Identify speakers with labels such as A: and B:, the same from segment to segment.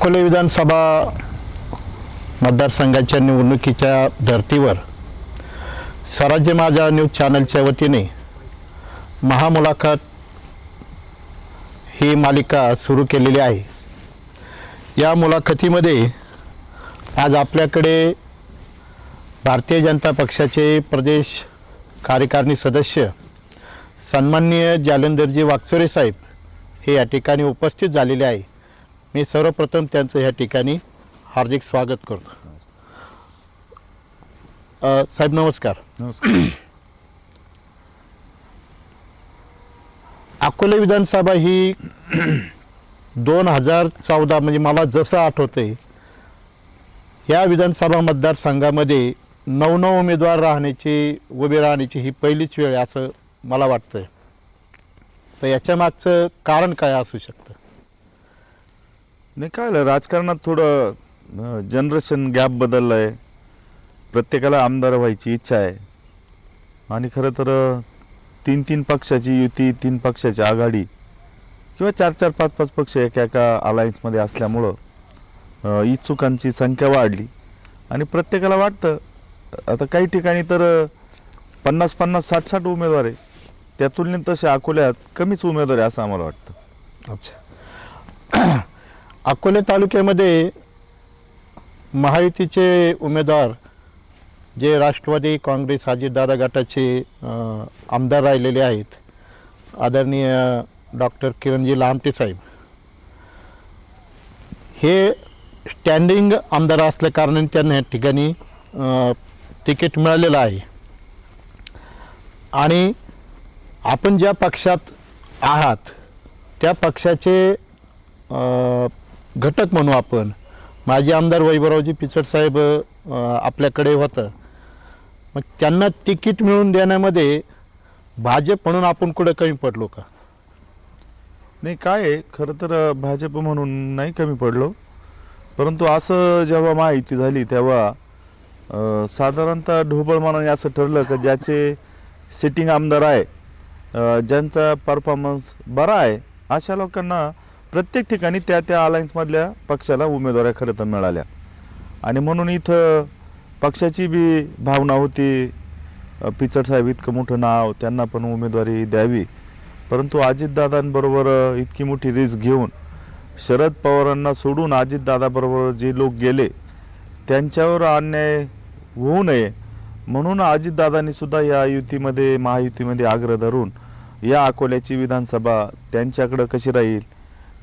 A: अकोले विधानसभा मतदारसंघाच्या निवडणुकीच्या धर्तीवर स्वराज्य माझा न्यूज चॅनलच्या वतीने महामुलाखत ही मालिका सुरू केलेली आहे. या मुलाखतीमध्ये आज आपल्याकडे भारतीय जनता पक्षाचे प्रदेश कार्यकारिणी सदस्य सन्माननीय जालंधरजी वागचोरे साहेब हे या ठिकाणी उपस्थित झालेले आहे. मी सर्वप्रथम त्यांचं या ठिकाणी हार्दिक स्वागत करतो. अ, साहेब नमस्कार.
B: नमस्कार.
A: अकोले विधानसभा ही दोन हजार चौदा म्हणजे मला जसं आठवतंय या विधानसभा मतदारसंघामध्ये नऊ नऊ उमेदवार राहण्याची उभे राहण्याची ही पहिलीच वेळ आहे असं मला वाटतंय. तर याच्या मागचं कारण काय असू शकतं?
B: नाही काय झालं, राजकारणात थोडं जनरेशन गॅप बदललं आहे प्रत्येकाला आमदार व्हायची इच्छा आहे. आणि खरं तर अ, तीन तीन पक्षाची युती तीन पक्षाची आघाडी किंवा चार चार पाच पाच पक्ष एका एका अलायन्समध्ये असल्यामुळं अ, इच्छुकांची संख्या वाढली. आणि प्रत्येकाला वाटतं आता काही ठिकाणी तर अ, पन्नास पन्नास साठ साठ उमेदवार आहे. त्या तुलनेत तसे अकोल्यात कमीच उमेदवार आहे असं आम्हाला वाटतं.
A: अच्छा. अकोले तालुक्यामध्ये महायुतीचे उमेदवार जे राष्ट्रवादी काँग्रेस अजितदादा गटाचे आमदार राहिलेले आहेत आदरणीय डॉक्टर किरणजी लामटे साहेब. हे स्टँडिंग आमदार असल्या कारणाने त्यांना या ठिकाणी तिकीट मिळालेलं आहे. आणि आपण ज्या पक्षात आहात त्या पक्षाचे घटक म्हणू आपण. माजी आमदार वैभवरावजी पिचड साहेब आपल्याकडे होतं. मग त्यांना तिकीट मिळवून देण्यामध्ये भाजप म्हणून आपण कुठं कमी पडलो का?
B: नाही काय आहे खरं तर भाजप म्हणून नाही कमी पडलो. परंतु असं जेव्हा माहिती झाली तेव्हा साधारणतः ढोबळ मनाने असं ठरलं की ज्याचे सिटिंग आमदार आहे ज्यांचा परफॉर्मन्स बरा आहे अशा लोकांना प्रत्येक ठिकाणी त्या त्या अलायन्समधल्या पक्षाला उमेदवाऱ्या खरं तर मिळाल्या. आणि म्हणून इथं पक्षाची बी भावना होती. पिचडसाहेब पिचड साहेब इतकं मोठं नाव त्यांना पण उमेदवारी द्यावी. परंतु अजितदादांबरोबर इतकी मोठी रिस्क घेऊन शरद पवारांना सोडून अजितदादाबरोबर जे लोक गेले त्यांच्यावर अन्याय होऊ नये. म्हणून अजितदादांनी सुद्धा या युतीमध्ये महायुतीमध्ये आग्रह धरून या अकोल्याची विधानसभा त्यांच्याकडं कशी राहील?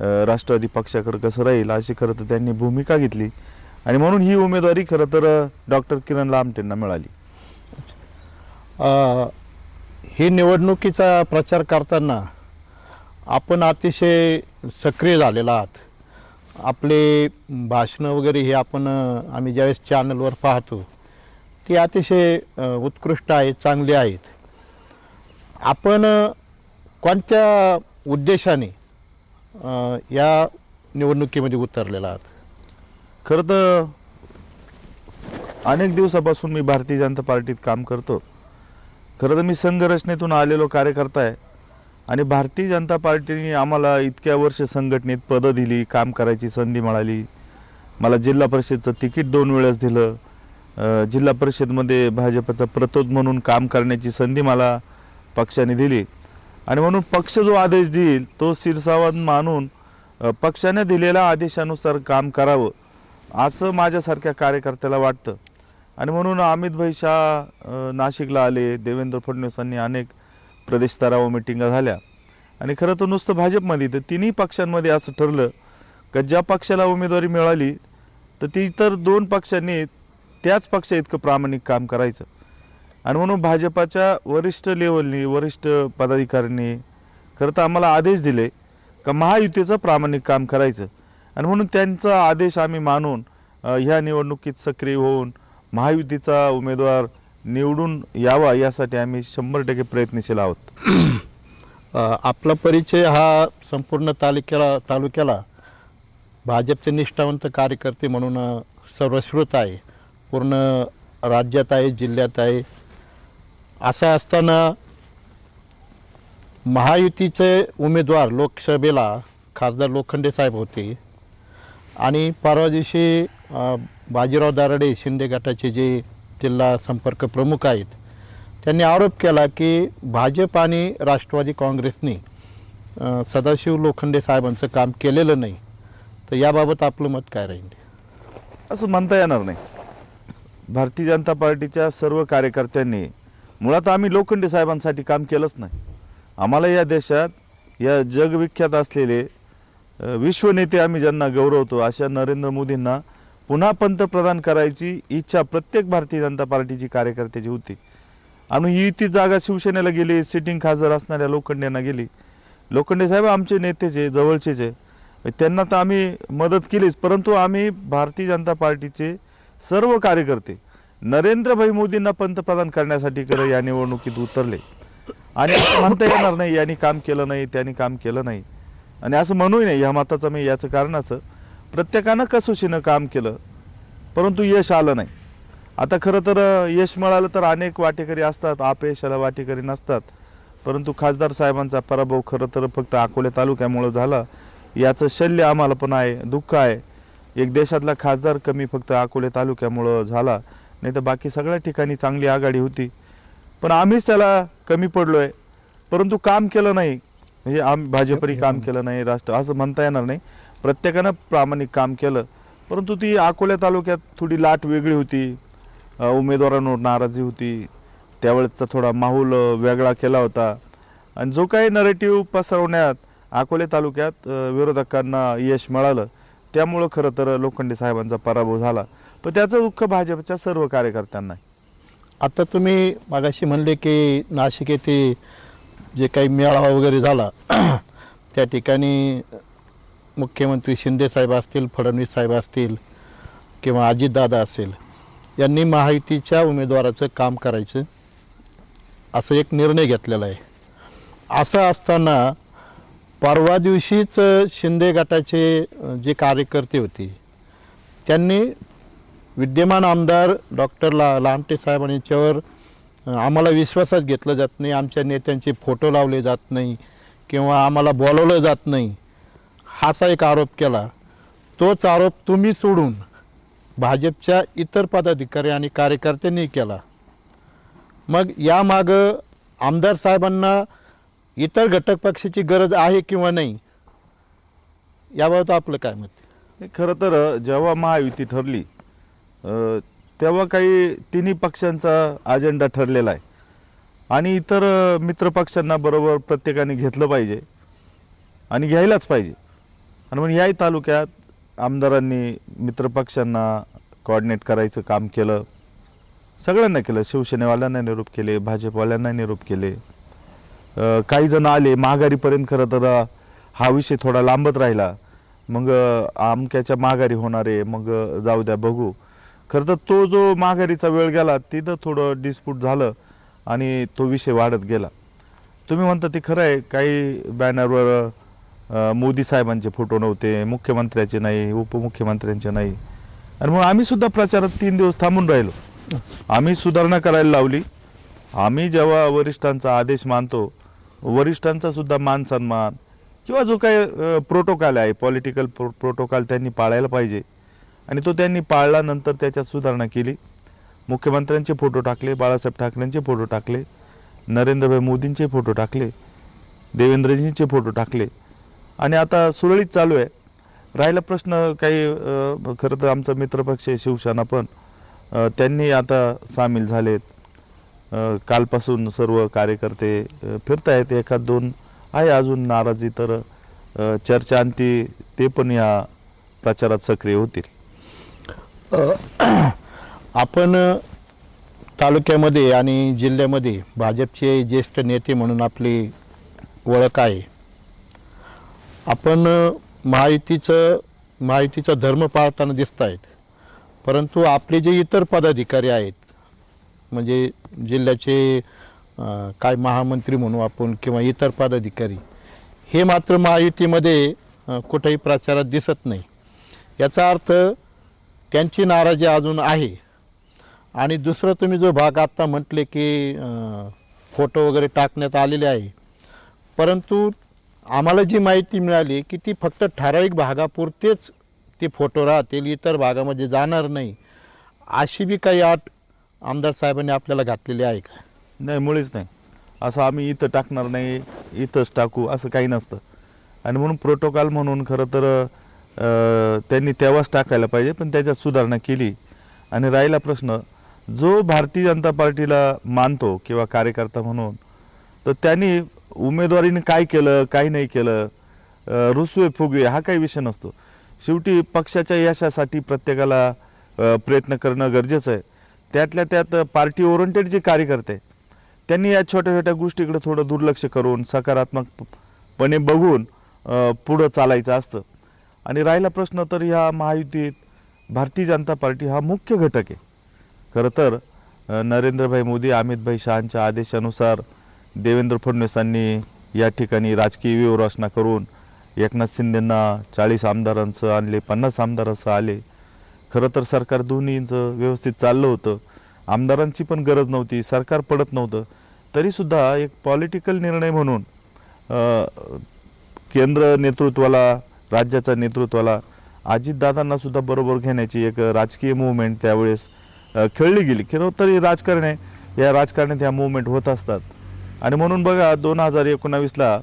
B: राष्ट्रवादी पक्षाकडं कसं राहील अशी खरं तर त्यांनी भूमिका घेतली. आणि म्हणून ही उमेदवारी खरं तर डॉक्टर किरण लामटेंना मिळाली.
A: ही निवडणुकीचा प्रचार करताना आपण अतिशय सक्रिय झालेला आहात. आपले भाषणं वगैरे हे आपण आम्ही ज्यावेळेस चॅनलवर पाहतो ती अतिशय उत्कृष्ट आहेत चांगली आहेत. आपण कोणत्या उद्देशाने या निवडणुकीमध्ये उतरलेला आहात.
B: खरं तर अनेक दिवसापासून मी भारतीय जनता पार्टीत काम करतो. खरं तर मी संघरचनेतून आलेलो कार्यकर्ता आहे. आणि भारतीय जनता पार्टीने आम्हाला इतक्या वर्ष संघटनेत पदं दिली काम करायची संधी मिळाली. मला जिल्हा परिषदचं तिकीट दोन वेळेस दिलं. अ, जिल्हा परिषदमध्ये भाजपचा प्रतोद म्हणून काम करण्याची संधी मला पक्षाने दिली. आणि म्हणून पक्ष जो आदेश देईल तो शिरसावत मानून पक्षाने दिलेल्या आदेशानुसार काम करावं असं माझ्यासारख्या कार्यकर्त्याला वाटतं. आणि म्हणून अमितभाई शाह नाशिकला आले देवेंद्र फडणवीसांनी अनेक प्रदेशस्तरावर मिटिंगा झाल्या. आणि खरं तर नुसतं भाजपमध्ये तर तिन्ही पक्षांमध्ये असं ठरलं का ज्या पक्षाला उमेदवारी मिळाली तर ती इतर दोन पक्षांनी त्याच पक्षा इतकं प्रामाणिक काम करायचं. आणि म्हणून भाजपाच्या वरिष्ठ लेवलनी वरिष्ठ पदाधिकाऱ्यांनी खरं तर आम्हाला आदेश दिले का महायुतीचं प्रामाणिक काम करायचं. आणि म्हणून त्यांचा आदेश आम्ही मानून ह्या निवडणुकीत सक्रिय होऊन महायुतीचा उमेदवार निवडून यावा यासाठी आम्ही शंभर टक्के प्रयत्नशील आहोत.
A: आपला परिचय हा संपूर्ण तालुक्याला तालुक्याला भाजपचे निष्ठावंत कार्यकर्ते म्हणून सर्वश्रुत आहे. पूर्ण राज्यात आहे जिल्ह्यात आहे. असं असताना महायुतीचे उमेदवार लोकसभेला खासदार लोखंडे साहेब होते. आणि परवा दिवशी बाजीराव दारडे शिंदे गटाचे जे जिल्हा संपर्क प्रमुख आहेत त्यांनी आरोप केला की भाजप आणि राष्ट्रवादी काँग्रेसने सदाशिव लोखंडे साहेबांचं काम केलेलं नाही. तर याबाबत आपलं मत काय राहील?
B: असं म्हणता येणार नाही. भारतीय जनता पार्टीच्या सर्व कार्यकर्त्यांनी मुळात आम्ही लोखंडे साहेबांसाठी काम केलंच नाही. आम्हाला या देशात या जगविख्यात असलेले विश्वनेते आम्ही ज्यांना गौरवतो अशा नरेंद्र मोदींना पुन्हा पंतप्रधान करायची इच्छा प्रत्येक भारतीय जनता पार्टीची कार्यकर्त्याची होती. आणि ही ती जागा शिवसेनेला गेली सिटिंग खासदार असणाऱ्या लोखंडेंना गेली. लोखंडे साहेब आमचे नेतेचे जवळचेच. आहे त्यांना तर आम्ही मदत केलीच परंतु आम्ही भारतीय जनता पार्टीचे सर्व कार्यकर्ते नरेंद्रभाई मोदींना पंतप्रधान करण्यासाठी खरं या निवडणुकीत उतरले. आणि असं म्हणता येणार नाही यांनी काम केलं नाही त्यांनी काम केलं नाही. आणि असं म्हणूही नाही ह्या मताचं मी याचं कारण असं प्रत्येकानं कसोशीनं काम केलं परंतु यश आलं नाही. आता खरं तर यश मिळालं तर अनेक वाटेकरी असतात अपयशाला वाटेकरी नसतात. परंतु खासदार साहेबांचा पराभव खरं तर फक्त अकोले तालुक्यामुळं झाला. याचं शल्य आम्हाला पण आहे दुःख आहे. एक देशातला खासदार कमी फक्त अकोले तालुक्यामुळं झाला. नाही तर बाकी सगळ्या ठिकाणी चांगली आघाडी होती. पण आम्हीच त्याला कमी पडलो आहे परंतु काम केलं नाही. म्हणजे आम भाजपने काम केलं नाही राष्ट्र असं म्हणता येणार नाही. प्रत्येकानं प्रामाणिक काम केलं. परंतु ती अकोल्या तालुक्यात थोडी लाट वेगळी होती. उमेदवारांवर नाराजी होती. त्यावेळेसचा थोडा माहोल वेगळा केला होता. आणि जो काही नरेटिव्ह पसरवण्यात अकोले तालुक्यात विरोधकांना यश मिळालं त्यामुळं खरं तर लोखंडे साहेबांचा पराभव झाला. पण त्याचं दुःख भाजपच्या सर्व कार्यकर्त्यांना आहे.
A: आता तुम्ही मागाशी म्हणले की नाशिक येथे जे काही मेळावा वगैरे झाला त्या ठिकाणी मुख्यमंत्री शिंदे साहेब असतील फडणवीस साहेब असतील किंवा अजितदादा असेल यांनी महायुतीच्या उमेदवाराचं काम करायचं असं एक निर्णय घेतलेला आहे. असं असताना परवा दिवशीच शिंदे गटाचे जे कार्यकर्ते होते त्यांनी विद्यमान आमदार डॉक्टर ला लामटे साहेब यांच्यावर आम्हाला विश्वासात घेतलं जात नाही. आमच्या नेत्यांचे फोटो लावले जात नाही किंवा आम्हाला बोलवलं जात नाही. हाचा एक आरोप केला. तोच आरोप तुम्ही सोडून भाजपच्या इतर पदाधिकारी आणि कार्यकर्त्यांनी केला. मग यामागं आमदार साहेबांना इतर घटक पक्षाची गरज आहे किंवा नाही याबाबत आपलं काय मत
B: खरं तर जेव्हा महायुती ठरली तेव्हा काही तिन्ही पक्षांचा अजेंडा ठरलेला आहे. आणि इतर मित्र मित्रपक्षांना बरोबर प्रत्येकाने घेतलं पाहिजे. आणि घ्यायलाच पाहिजे. आणि मग याही तालुक्यात आमदारांनी मित्रपक्षांना कॉर्डिनेट करायचं काम केलं. सगळ्यांना केलं. शिवसेनेवाल्यांना निरूप केले भाजपवाल्यांना निरूप केले. काही जण आले माघारीपर्यंत खरं तर हा विषय थोडा लांबत राहिला. मग आमक्याच्या माघारी होणार आहे. मग जाऊ द्या बघू. खरं तर तो जो माघारीचा वेळ गेला तिथं थोडं डिस्प्यूट झालं आणि तो विषय वाढत गेला. तुम्ही म्हणता ते खरं आहे काही बॅनरवर मोदी साहेबांचे फोटो नव्हते मुख्यमंत्र्याचे नाही उपमुख्यमंत्र्यांचे नाही. आणि मग आम्हीसुद्धा प्रचारात तीन दिवस थांबून राहिलो. आम्ही सुधारणा करायला लावली. आम्ही जेव्हा वरिष्ठांचा आदेश मानतो वरिष्ठांचा सुद्धा मान सन्मान किंवा जो काही प्रोटोकॉल आहे पॉलिटिकल प्रो प्रोटोकॉल त्यांनी पाळायला पाहिजे. आणि तो त्यांनी पाळला नंतर त्याच्यात सुधारणा केली. मुख्यमंत्र्यांचे फोटो टाकले बाळासाहेब ठाकरेंचे फोटो टाकले नरेंद्रभाई मोदींचे फोटो टाकले देवेंद्रजींचे फोटो टाकले. आणि आता सुरळीत चालू आहे. राहिला प्रश्न काही खरं तर आमचा मित्रपक्ष आहे शिवसेना पण. त्यांनी आता सामील झालेत. कालपासून सर्व कार्यकर्ते फिरत आहेत एखाद दोन आहे अजून नाराजी तर चर्चा आणि ते पण या प्रचारात सक्रिय होतील.
A: आपण तालुक्यामध्ये आणि जिल्ह्यामध्ये भाजपचे ज्येष्ठ नेते म्हणून आपली ओळख आहे. आपण महायुतीचं महायुतीचा धर्म पाळताना दिसत आहेत परंतु आपले जे इतर पदाधिकारी आहेत म्हणजे जिल्ह्याचे काय महामंत्री म्हणू आपण किंवा इतर पदाधिकारी हे मात्र महायुतीमध्ये कुठेही प्रचारात दिसत नाही. याचा अर्थ त्यांची नाराजी अजून आहे. आणि दुसरं तुम्ही जो भाग आत्ता म्हटले की फोटो वगैरे टाकण्यात आलेले आहे. परंतु आम्हाला जी माहिती मिळाली की ती फक्त ठराविक भागापुरतेच ते फोटो राहतील इतर भागामध्ये जाणार नाही. अशी बी काही आठ आमदार साहेबांनी आपल्याला घातलेली आहे का?
B: नाही मुळीच नाही. असं आम्ही इथं टाकणार नाही इथंच टाकू असं काही नसतं. आणि म्हणून प्रोटोकॉल म्हणून खरं तर त्यांनी तेव्हाच टाकायला पाहिजे पण त्याच्यात सुधारणा केली. आणि राहिला प्रश्न जो भारतीय जनता पार्टीला मानतो किंवा कार्यकर्ता म्हणून तर त्यांनी उमेदवारीने काय केलं काय नाही केलं रुसवे फुगवे हा काही विषय नसतो. शेवटी पक्षाच्या यशासाठी प्रत्येकाला प्रयत्न करणं गरजेचं आहे. त्यातल्या त्यात पार्टी ओरिएंटेड जे कार्यकर्ते त्यांनी या छोट्या छोट्या गोष्टीकडे थोडं दुर्लक्ष करून सकारात्मकपणे बघून पुढं चालायचं असतं. आणि राहिला प्रश्न तर ह्या महायुतीत भारतीय जनता पार्टी हा मुख्य घटक आहे. खरं तर नरेंद्रभाई मोदी अमितभाई शहांच्या आदेशानुसार देवेंद्र फडणवीसांनी या ठिकाणी राजकीय व्यूहरचना करून एकनाथ शिंदेंना चाळीस आमदारांचं आणले पन्नास आमदारांचं आले. खरं तर सरकार दोन्हींचं व्यवस्थित चाललं होतं. आमदारांची पण गरज नव्हती सरकार पडत नव्हतं. तरीसुद्धा एक पॉलिटिकल निर्णय म्हणून केंद्र नेतृत्वाला राज्याच्या नेतृत्वाला अजितदादांना सुद्धा बरोबर घेण्याची एक राजकीय मुवमेंट त्यावेळेस खेळली गेली. खरं तरी राजकारणे या राजकारणात ह्या मुवमेंट होत असतात. आणि म्हणून बघा दोन हजार एकोणावीसला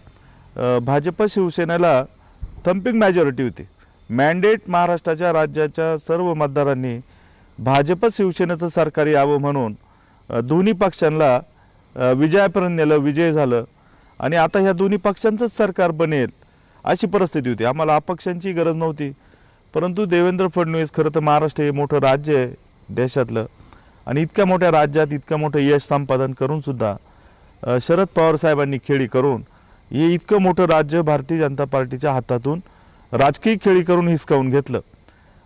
B: भाजप शिवसेनेला थम्पिंग मॅजॉरिटी होती. मॅन्डेट महाराष्ट्राच्या राज्याच्या सर्व मतदारांनी भाजप शिवसेनेचं सरकार यावं म्हणून दोन्ही पक्षांना विजयापर्यंत नेलं विजय झालं. आणि आता ह्या दोन्ही पक्षांचंच सरकार बनेल. अशी परिस्थिती होती. आम्हाला अपक्षांची गरज नव्हती. परंतु देवेंद्र फडणवीस खरं तर महाराष्ट्र हे मोठं राज्य आहे देशातलं. आणि इतक्या मोठ्या राज्यात इतकं मोठं यश संपादन करूनसुद्धा शरद पवार साहेबांनी खेळी करून हे इतकं मोठं राज्य भारतीय जनता पार्टीच्या हातातून राजकीय खेळी करून हिसकावून घेतलं.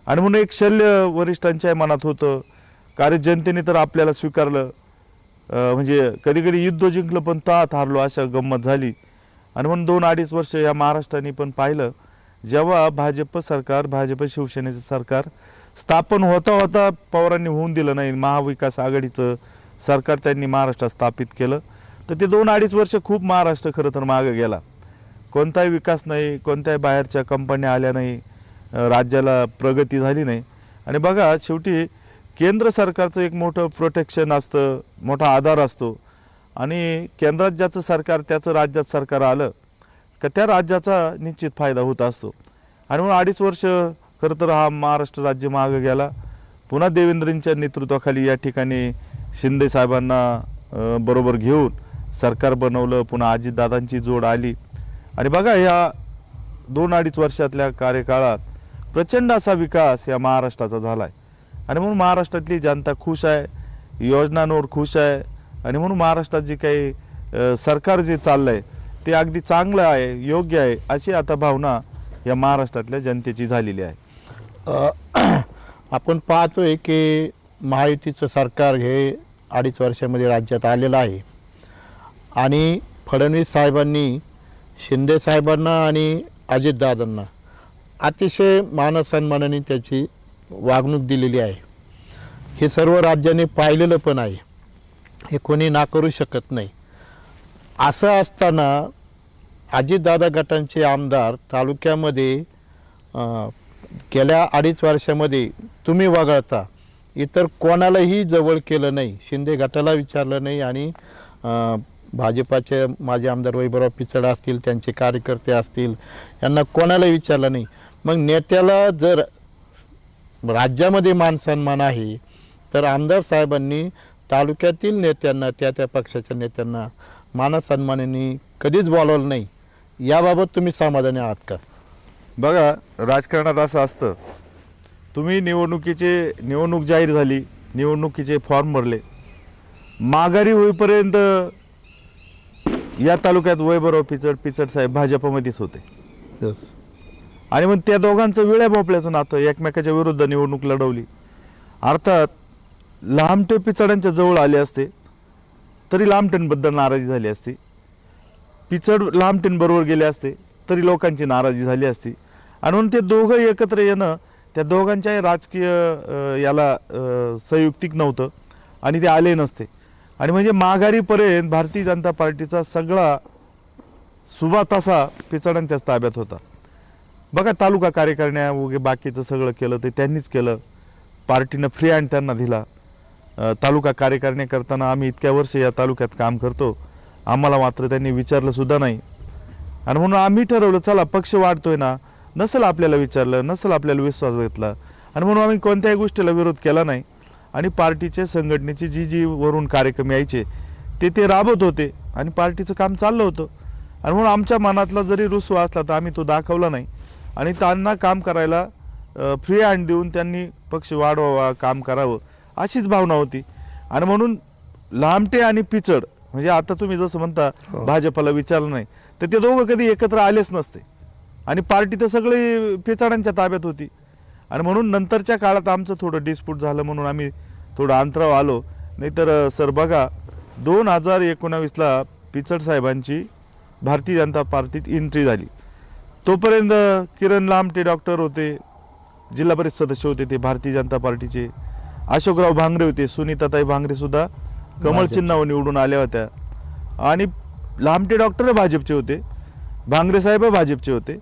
B: आणि म्हणून एक शल्य वरिष्ठांच्या मनात होतं कार्य जनतेने तर आपल्याला स्वीकारलं. म्हणजे कधी कधी युद्ध जिंकलं पण तात हारलो अशा गंमत झाली. आणि म्हणून दोन अडीच वर्ष या महाराष्ट्राने पण पाहिलं जेव्हा भाजप सरकार भाजप शिवसेनेचं सरकार स्थापन होता होता पवारांनी होऊन दिलं नाही. महाविकास आघाडीचं सरकार त्यांनी महाराष्ट्रात स्थापित केलं. तर ते दोन अडीच वर्ष खूप महाराष्ट्र खरं तर मागं गेला. कोणताही विकास नाही कोणत्याही बाहेरच्या कंपन्या आल्या नाही राज्याला प्रगती झाली नाही. आणि बघा शेवटी केंद्र सरकारचं एक मोठं प्रोटेक्शन असतं मोठा आधार असतो. आणि केंद्रात ज्याचं सरकार त्याचं राज्यात सरकार आलं का त्या राज्याचा निश्चित फायदा होत असतो. आणि म्हणून अडीच वर्ष खरं तर हा महाराष्ट्र राज्य मागं गेला. पुन्हा देवेंद्रंच्या नेतृत्वाखाली या ठिकाणी शिंदे साहेबांना बरोबर घेऊन सरकार बनवलं पुन्हा अजितदादांची जोड आली. आणि बघा या दोन अडीच वर्षातल्या कार्यकाळात प्रचंड असा विकास या महाराष्ट्राचा झाला आहे आणि म्हणून महाराष्ट्रातली जनता खुश आहे योजनांवर खुश आहे आणि म्हणून महाराष्ट्रात जे काही सरकार जे चाललं आहे ते अगदी चांगलं आहे योग्य आहे अशी आता भावना या महाराष्ट्रातल्या जनतेची झालेली आहे.
A: आपण पाहतोय की महायुतीचं सरकार हे अडीच वर्षामध्ये राज्यात आलेलं आहे. आणि फडणवीस साहेबांनी शिंदे साहेबांना आणि अजितदादांना अतिशय मानसन्मानाने त्याची वागणूक दिलेली आहे. हे सर्व राज्याने पाहिलेलं पण आहे. हे कोणी नाकारू शकत नाही. असं असताना अजितदादा गटांचे आमदार तालुक्यामध्ये गेल्या अडीच वर्षामध्ये तुम्ही वगळता इतर कोणालाही जवळ केलं नाही. शिंदे गटाला विचारलं नाही आणि भाजपाचे माझे आमदार वैभवराव पिचड असतील त्यांचे कार्यकर्ते असतील यांना कोणालाही विचारलं नाही. मग नेत्याला जर राज्यामध्ये मानसन्मान आहे तर आमदार साहेबांनी तालुक्यातील नेत्यांना त्या त्या पक्षाच्या नेत्यांना मानसन्मानाने कधीच बोलावलं नाही. याबाबत तुम्ही समाधानी आहात का?
B: बघा राजकारणात असं असतं. तुम्ही निवडणुकीचे निवडणूक जाहीर झाली निवडणुकीचे फॉर्म भरले. माघारी होईपर्यंत या तालुक्यात वैभवराव पिचड पिचड साहेब भाजपमध्येच होते. आणि मग त्या दोघांचं विळ्या भोपळ्याचं नातं एकमेकाच्या विरुद्ध निवडणूक लढवली. अर्थात लांबटे पिचडांच्या जवळ आले असते तरी लांबटेंबद्दल नाराजी झाली असती. पिचड लांबटेंबरोबर गेले असते तरी लोकांची नाराजी झाली असती. आणि म्हणून ते दोघं एकत्र येणं त्या दोघांच्याही राजकीय याला संयुक्तिक नव्हतं आणि ते आले नसते. आणि म्हणजे माघारीपर्यंत भारतीय जनता पार्टीचा सगळा सुभा तसा पिचडांच्याच ताब्यात होता. बघा तालुका कार्यकारिण्या वगैरे बाकीचं सगळं केलं ते त्यांनीच केलं. पार्टीनं फ्री हँड त्यांना दिला. तालुका कार्यकारिणी करताना आम्ही इतक्या वर्ष या तालुक्यात काम करतो. आम्हाला मात्र त्यांनी विचारलंसुद्धा नाही. आणि म्हणून आम्ही ठरवलं चला पक्ष वाढतोय ना. नसेल आपल्याला विचारलं नसेल आपल्याला विश्वास घेतला. आणि म्हणून आम्ही कोणत्याही गोष्टीला विरोध केला नाही. आणि पार्टीचे संघटनेचे जी जी वरून कार्यक्रम यायचे ते ते राबवत होते. आणि पार्टीचं काम चाललं होतं. आणि म्हणून आमच्या मनातला जरी रुसवा असला तर आम्ही तो दाखवला नाही. आणि त्यांना काम करायला फ्री हँड देऊन त्यांनी पक्ष वाढवावा काम करावं. अशीच भावना होती. आणि म्हणून लांबटे आणि पिचड म्हणजे आता तुम्ही जसं म्हणता
A: हो.
B: भाजपला विचारलं नाही तर ते दोघं कधी एकत्र आलेच नसते. आणि पार्टी तर सगळी पिचाडांच्या ताब्यात होती. आणि म्हणून नंतरच्या काळात आमचं थोडं डिस्प्यूट झालं म्हणून आम्ही थोडं अंतराव आलो. नाहीतर सर बघा दोन हजार एकोणावीसला पिचड साहेबांची भारतीय जनता पार्टीत एंट्री झाली. तोपर्यंत किरण लामटे डॉक्टर होते जिल्हा परिषद सदस्य होते ते भारतीय जनता पार्टीचे. अशोकराव भांगरे होते सुनीताताई भांगरे सुद्धा. कमळ. चिन्हावर निवडून आल्या होत्या. आणि लामटे डॉक्टर भाजपचे होते. भांगरे साहेब भाजपचे होते.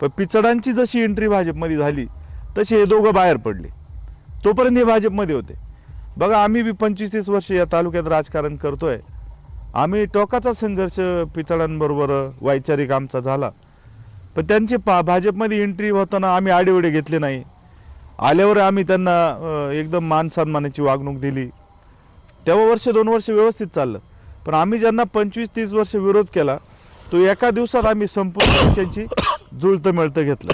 B: पण पिचडांची जशी एंट्री भाजपमध्ये झाली तसे हे दोघं बाहेर पडले. तोपर्यंत हे भाजपमध्ये होते. बघा आम्ही बी पंचवीस तीस वर्ष या तालुक्यात राजकारण करतोय. आम्ही टोकाचा संघर्ष पिचडांबरोबर वैचारिक आमचा झाला. पण त्यांची पा भाजपमध्ये एंट्री होताना आम्ही आडेवडे घेतले नाही. आल्यावर आम्ही त्यांना एकदम मान सन्मानाची वागणूक दिली. तेव्हा वर्ष दोन वर्ष व्यवस्थित चाललं. पण आम्ही ज्यांना पंचवीस तीस वर्ष विरोध केला तो एका दिवसात आम्ही संपूर्ण पक्षांची जुळतं मिळतं घेतलं.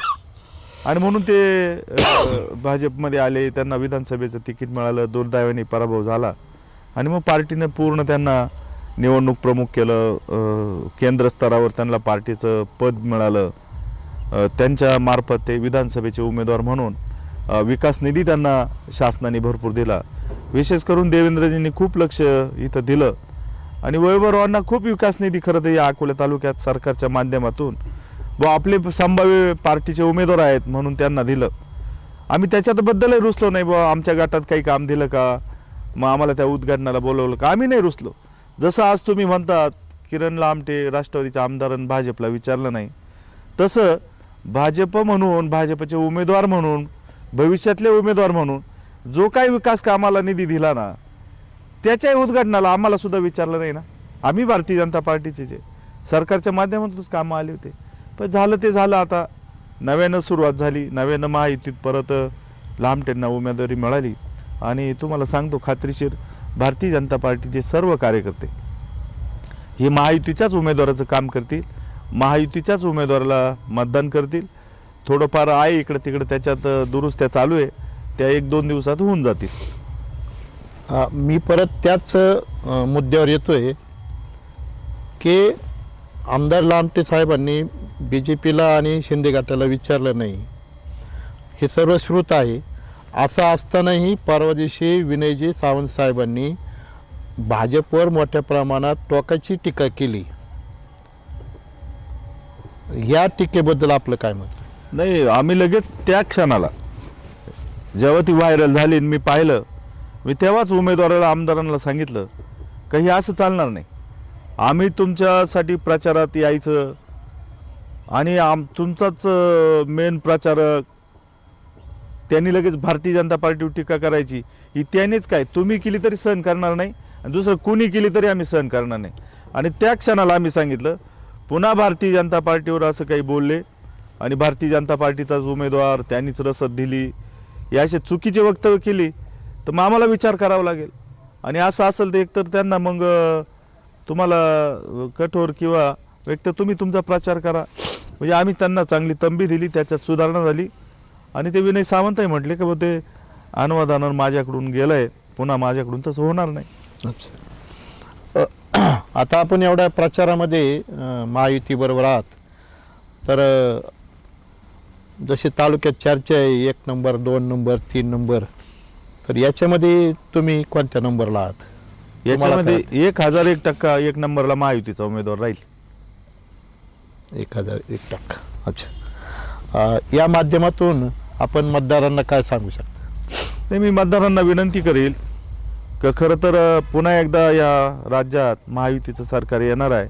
B: आणि म्हणून ते भाजपमध्ये आले त्यांना विधानसभेचं तिकीट मिळालं दुर्दैवाने पराभव झाला. आणि मग पार्टीनं पूर्ण त्यांना निवडणूक प्रमुख केलं केंद्र स्तरावर त्यांना पार्टीचं पद मिळालं. त्यांच्या मार्फत ते विधानसभेचे उमेदवार म्हणून विकास निधी त्यांना शासनाने भरपूर दिला. विशेष करून देवेंद्रजींनी खूप लक्ष इथं दिलं. आणि वैभवरावांना खूप विकास निधी खरं तर या अकोला तालुक्यात सरकारच्या माध्यमातून. व आपले संभाव्य पार्टीचे उमेदवार आहेत म्हणून त्यांना दिलं. आम्ही त्याच्याबद्दलही रुसलो नाही बुवा. आमच्या गटात काही काम दिलं का? मग आम्हाला त्या उद्घाटनाला बोलवलं का? आम्ही नाही रुसलो. जसं आज तुम्ही म्हणतात किरण लामटे राष्ट्रवादीच्या आमदारांनी भाजपला विचारलं नाही. तसं भाजप म्हणून भाजपचे उमेदवार म्हणून भविष्यातले उमेदवार म्हणून जो काही विकास कामाला निधी दिला ना त्याच्याही उद्घाटनाला आम्हाला सुद्धा विचारलं नाही ना. आम्ही भारतीय जनता पार्टीचे जे सरकारच्या माध्यमातूनच कामं आले होते. पण झालं ते झालं आता. नव्यानं सुरुवात झाली. नव्यानं महायुतीत परत लांबटेंना उमेदवारी मिळाली. आणि तुम्हाला सांगतो खात्रीशीर भारतीय जनता पार्टीचे सर्व कार्यकर्ते हे महायुतीच्याच उमेदवाराचं काम करतील. महायुतीच्याच उमेदवाराला मतदान करतील. थोडंफार आहे इकडं तिकडं त्याच्यात दुरुस्त्या चालू आहे. त्या एक दोन दिवसात होऊन जातील.
A: मी परत त्याच मुद्द्यावर मुद्द्यावर येतोय की आमदार लामटे साहेबांनी बी जे पीला आणि शिंदे गटाला विचारलं नाही. हे सर्व श्रुत आहे. असं असतानाही परवा दिवशी विनयजी सावंत साहेबांनी भाजपवर मोठ्या प्रमाणात टोकाची टीका केली. या टीकेबद्दल आपलं काय मत?
B: नाही आम्ही लगेच त्या क्षणाला जेव्हा ती व्हायरल झाली आणि मी पाहिलं मी तेव्हाच उमेदवाराला आमदारांना सांगितलं का हे असं चालणार नाही. आम्ही तुमच्यासाठी प्रचारात यायचं आणि आम तुमचाच मेन प्रचारक त्यांनी लगेच भारतीय जनता पार्टीवर टीका करायची. ही त्यानेच काय तुम्ही केली तरी सहन करणार नाही आणि दुसरं कुणी केली तरी आम्ही सहन करणार नाही. आणि त्या क्षणाला आम्ही सांगितलं पुन्हा भारतीय जनता पार्टीवर असं काही बोलले आणि भारतीय जनता पार्टीचाच उमेदवार त्यांनीच रसद दिली. या असे चुकीचे वक्तव्य केली तर मग आम्हाला विचार करावा लागेल. आणि असं असेल तर एकतर त्यांना मग तुम्हाला कठोर किंवा एकतर तुम्ही तुमचा प्रचार करा. म्हणजे आम्ही त्यांना चांगली तंबी दिली त्याच्यात सुधारणा झाली. आणि ते विनय सावंतही म्हटले की बुवा ते अनुवादानं माझ्याकडून गेलं आहे पुन्हा माझ्याकडून तसं होणार नाही.
A: अच्छा. आता आपण एवढ्या प्रचारामध्ये महायुतीबरोबर आहात. तर जसे तालुक्यात चर्चा आहे एक नंबर दोन नंबर तीन नंबर तर याच्यामध्ये तुम्ही कोणत्या नंबरला आहात?
B: याच्यामध्ये एक हजार एक टक्का एक नंबरला महायुतीचा उमेदवार राहील.
A: एक हजार एक टक्का. अच्छा. या माध्यमातून आपण मतदारांना काय सांगू शकता?
B: नाही मी मतदारांना विनंती करेल का खरं तर पुन्हा एकदा या राज्यात महायुतीचं सरकार येणार आहे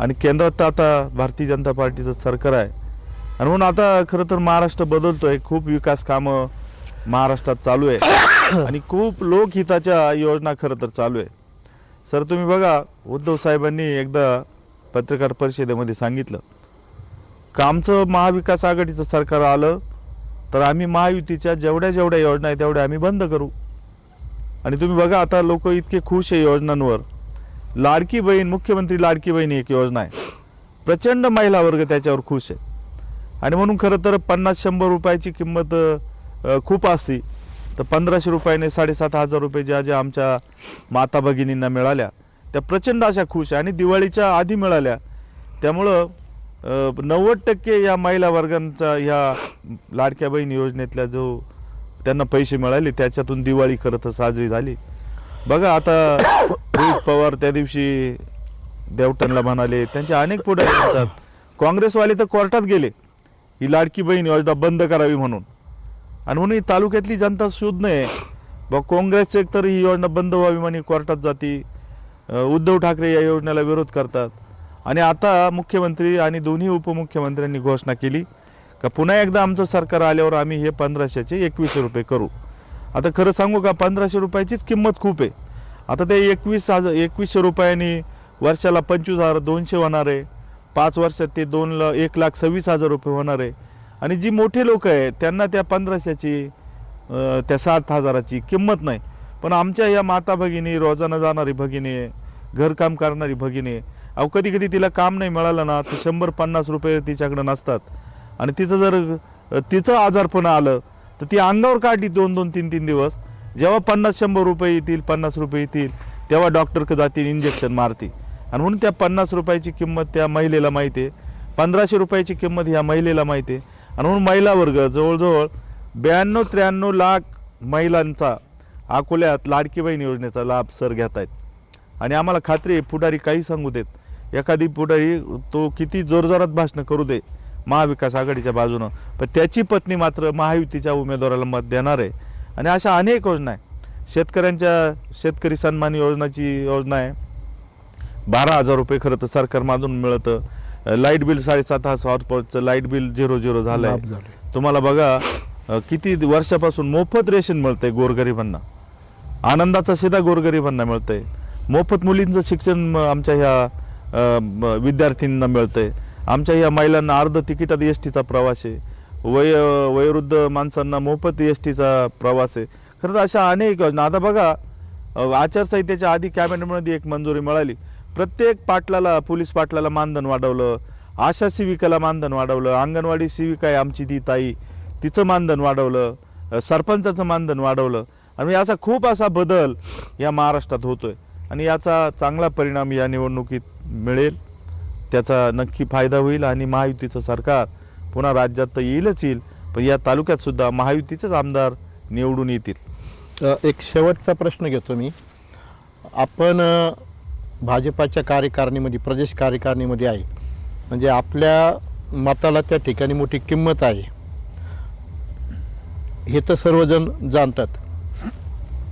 B: आणि केंद्रात तर आता भारतीय जनता पार्टीचं सरकार आहे. आणि म्हणून आता खरं तर महाराष्ट्र बदलतोय. खूप विकास कामं महाराष्ट्रात चालू आहे. आणि खूप लोकहिताच्या योजना खरं तर चालू आहे. सर तुम्ही बघा उद्धव साहेबांनी एकदा पत्रकार परिषदेमध्ये सांगितलं का आमचं महाविकास आघाडीचं सरकार आलं तर आम्ही महायुतीच्या जेवढ्या जेवढ्या योजना आहेत तेवढ्या आम्ही बंद करू. आणि तुम्ही बघा आता लोक इतके खुश आहे योजनांवर. लाडकी बहीण मुख्यमंत्री लाडकी बहीण ही एक योजना आहे. प्रचंड महिला वर्ग त्याच्यावर खुश आहे. आणि म्हणून खरं तर पन्नास शंभर रुपयाची किंमत खूप असती. तर पंधराशे रुपयाने साडेसात हजार रुपये ज्या ज्या आमच्या माता भगिनींना मिळाल्या त्या प्रचंड अशा खुश आहे आणि दिवाळीच्या आधी मिळाल्या. त्यामुळं नव्वद टक्के या महिला वर्गांचा ह्या लाडक्या बहीण योजनेतल्या जो त्यांना पैसे मिळाले त्याच्यातून दिवाळी खरं तर साजरी झाली. बघा आता रोहित पवार त्या दिवशी देवटनला म्हणाले त्यांचे अनेक पुढे काँग्रेसवाले तर कोर्टात गेले. ही लाडकी बहीण योजना बंद करावी म्हणून. आणि म्हणून ही तालुक्यातली जनता शोध नाही बा काँग्रेसचे तर ही योजना बंद व्हावी म्हणे कोर्टात जाती उद्धव ठाकरे या योजनेला विरोध करतात. आणि आता मुख्यमंत्री आणि दोन्ही उपमुख्यमंत्र्यांनी घोषणा केली का पुन्हा एकदा आमचं सरकार आल्यावर आम्ही हे पंधराशेचे एकवीसशे रुपये करू. आता खरं सांगू का पंधराशे रुपयाचीच किंमत खूप आहे. आता ते एकवीस हजार एकवीसशे रुपयांनी वर्षाला पंचवीस हजार दोनशे होणार आहे. पाच वर्षात ते दोन ल एक लाख सव्वीस हजार रुपये होणार आहे. आणि जी मोठे लोक आहेत त्यांना त्या पंधराशेची त्या साठ हजाराची किंमत नाही. पण आमच्या या माता भगिनी रोजानं जाणारी भगिनी आहे घरकाम करणारी भगिनी आहे अहो कधी कधी तिला काम नाही मिळालं ना तर शंभर पन्नास रुपये तिच्याकडे नसतात. आणि तिचं जर तिचं आजारपण आलं तर ती अंगावर काढली दोन दोन तीन तीन दिवस जेव्हा पन्नास शंभर रुपये येतील पन्नास रुपये येतील तेव्हा डॉक्टरकडे जातील इंजेक्शन मारतील. आणि म्हणून त्या पन्नास रुपयाची किंमत त्या महिलेला माहिती आहे. पंधराशे रुपयाची किंमत ह्या महिलेला माहिती आहे. आणि म्हणून महिला वर्ग जवळजवळ ब्याण्णव त्र्याण्णव लाख महिलांचा अकोल्यात लाडकी बहीण योजनेचा लाभ सर घेत आहेत. आणि आम्हाला खात्री आहे पुढारी काही सांगू देत. एखादी पुढारी तो किती जोरजोरात भाषणं करू दे महाविकास आघाडीच्या बाजूनं. पण त्याची पत्नी मात्र महायुतीच्या उमेदवाराला मत देणार आहे. आणि अशा अनेक योजना आहे शेतकऱ्यांच्या शेतकरी सन्मान योजनाची योजना आहे. बारा हजार रुपये खरं तर सरकारमधून मिळतं. लाइट बिल साडेसात हजार हॉर्स पॉवरचं लाइट बिल झिरो झिरो झालं. आहे. तुम्हाला बघा किती वर्षापासून मोफत रेशन मिळतंय गोरगरिबांना. आनंदाचा शिदा गोरगरिबांना मिळतंय. मोफत मुलींचं शिक्षण आमच्या ह्या विद्यार्थ्यांना मिळतंय. आमच्या ह्या महिलांना अर्ध तिकिटात एस टीचा प्रवास आहे. वय वयोवृद्ध माणसांना मोफत एस टीचा प्रवास आहे. खरं तर अशा अनेक योजना आता बघा आचारसंहितेच्या आधी कॅबिनेटमध्ये एक मंजुरी मिळाली. प्रत्येक पाटलाला पोलीस पाटलाला मानधन वाढवलं आशा सेविकाला मानधन वाढवलं अंगणवाडी सेविका आहे आमची ती ताई तिचं मानधन वाढवलं सरपंचाचं मानधन वाढवलं. आणि असा खूप असा बदल या महाराष्ट्रात होतोय. आणि याचा चांगला परिणाम या निवडणुकीत मिळेल. त्याचा नक्की फायदा होईल आणि महायुतीचं सरकार पुन्हा राज्यात तर येईलच येईल पण या तालुक्यात सुद्धा महायुतीचेच आमदार निवडून येतील.
A: एक शेवटचा प्रश्न घेतो मी. आपण भाजपाच्या कार्यकारिणीमध्ये प्रदेश कार्यकारिणीमध्ये आहे. म्हणजे आपल्या मताला त्या ठिकाणी मोठी किंमत आहे. हे तर सर्वजण जाणतात.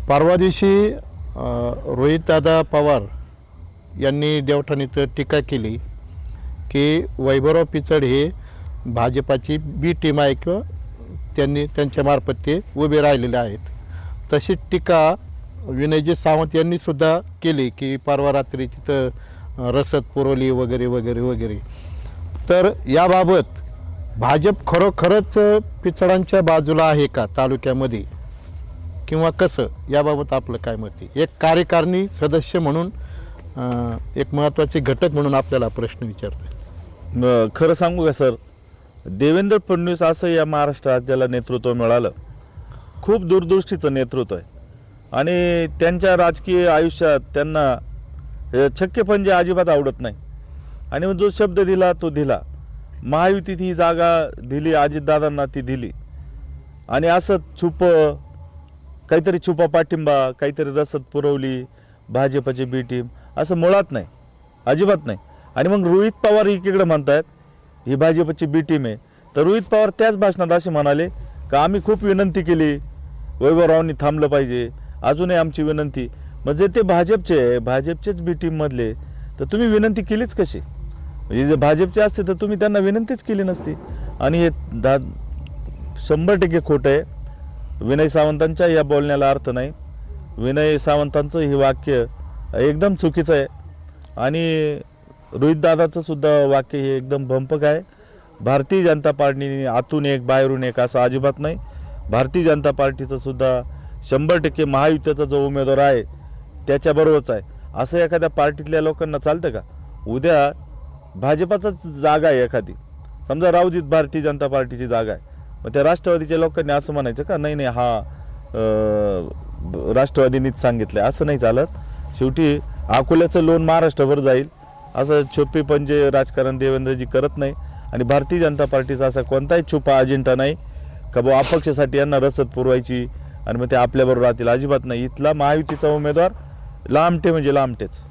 A: परवा दिवशी रोहितदादा पवार यांनी देवठाणीचं टीका केली की वैभवराव पिचड हे भाजपाची बी टीम आहे किंवा त्यांनी त्यांच्यामार्फत ते उभे राहिलेले आहेत. तशी टीका विनयजी सावंत यांनी सुद्धा केली की परवा रात्री तिथं रसद पुरवली वगैरे वगैरे वगैरे. तर याबाबत भाजप खरोखरच पिचडांच्या बाजूला आहे का तालुक्यामध्ये? किंवा कसं? याबाबत आपलं काय मत आहे? एक कार्यकारिणी सदस्य म्हणून एक महत्त्वाचे घटक म्हणून आपल्याला प्रश्न विचारतो
B: खरं सांगू का सर? देवेंद्र फडणवीस असं या महाराष्ट्र राज्याला नेतृत्व मिळालं. खूप दूरदृष्टीचं नेतृत्व आहे. आणि त्यांच्या राजकीय आयुष्यात त्यांना हे छक्केपंजे अजिबात आवडत नाही. आणि जो शब्द दिला तो दिला. महायुतीत ही जागा दिली अजितदादांना ती दिली. आणि असं छुप काहीतरी छुपा पाठिंबा काहीतरी रसद पुरवली भाजपची बी टीम असं मुळात नाही. अजिबात नाही. आणि मग रोहित पवार एकीकडे म्हणतायत ही भाजपची बी टीम आहे. तर रोहित पवार त्याच भाषणात असे म्हणाले का आम्ही खूप विनंती केली वैभवरावांनी थांबलं पाहिजे अजूनही आमची विनंती म्हणजे ते भाजपचे आहे भाजपचेच बी टीममधले तर तुम्ही विनंती केलीच कशी? म्हणजे जे भाजपचे असते तर तुम्ही त्यांना विनंतीच केली नसती. आणि हे दा शंभर टक्के खोटं आहे. विनय सावंतांच्या या बोलण्याला अर्थ नाही. विनय सावंतांचं हे वाक्य एकदम चुकीचं आहे. आणि रोहितदादाचं सुद्धा वाक्य हे एकदम भंपक आहे. भारतीय जनता पार्टीने आतून एक बाहेरून एक असं अजिबात नाही. भारतीय जनता पार्टीचं सुद्धा शंभर टक्के महायुतीचा जो उमेदवार आहे त्याच्याबरोबरच आहे. असं एखाद्या पार्टीतल्या लोकांना चालतं का? उद्या भाजपाचाच जागा आहे एखादी. समजा राऊजीत भारतीय जनता पार्टीची जागा आहे. मग त्या राष्ट्रवादीच्या लोकांनी असं म्हणायचं का नाही नाही हा ब- राष्ट्रवादीनीच सांगितलं आहे असं नाही चालत. शेवटी अकोल्याचं लोन महाराष्ट्रभर जाईल. असं छोपे पंजे राजकारण देवेंद्रजी करत नाही. आणि भारतीय जनता पार्टीचा असा कोणताही छुपा अजेंडा नाही. का भाऊ अपक्षासाठी यांना रसद पुरवायची आणि मग ते आपल्याबरोबर राहतील. अजिबात नाही. इथला महायुतीचा उमेदवार लांबटे म्हणजे लांबटेच.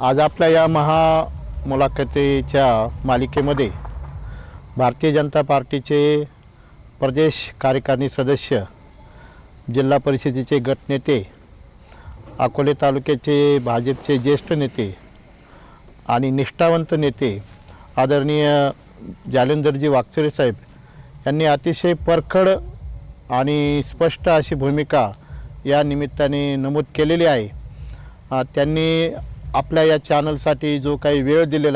A: आज आपल्या या महा मुलाखतीच्या मालिकेमध्ये भारतीय जनता पार्टीचे प्रदेश कार्यकारिणी सदस्य जिल्हा परिषदेचे गटनेते अकोले तालुक्याचे भाजपचे ज्येष्ठ नेते आणि निष्ठावंत नेते आदरणीय जालेंदरजी वागचुरे साहेब यांनी अतिशय परखड आणि स्पष्ट अशी भूमिका या निमित्ताने नमूद केलेली आहे. त्यांनी आपल्या या चॅनलसाठी जो काही वेळ दिलेला